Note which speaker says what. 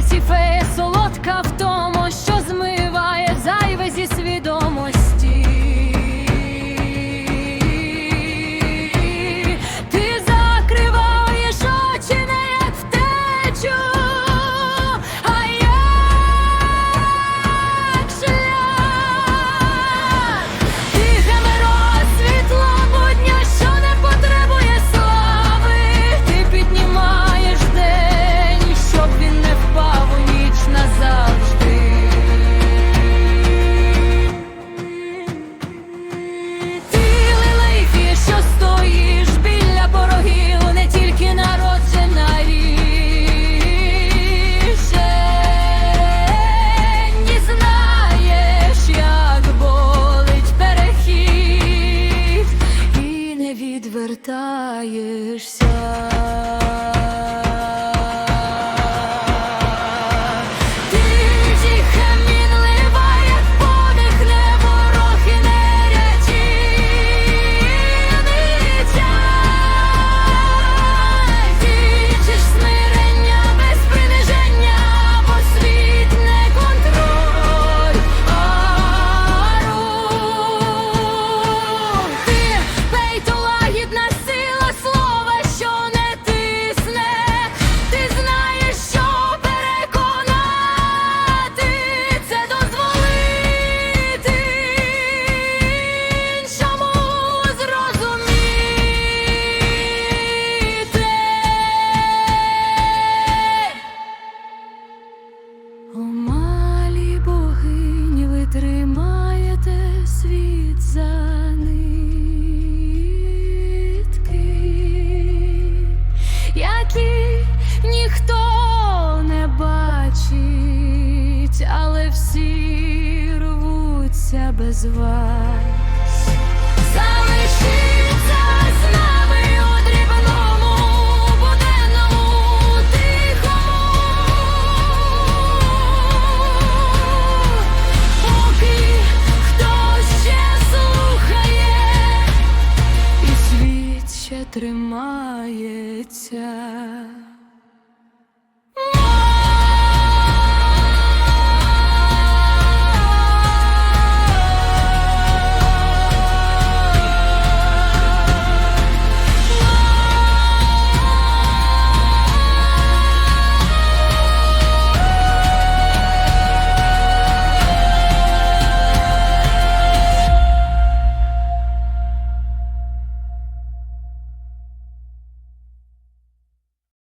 Speaker 1: Пасіфе в втома. повертаєшся. ніхто не бачить, але всі рвуться без вас. Залишиться з нами у дрібному буденному тихому, поки хто ще слухає, і світ ще тримається.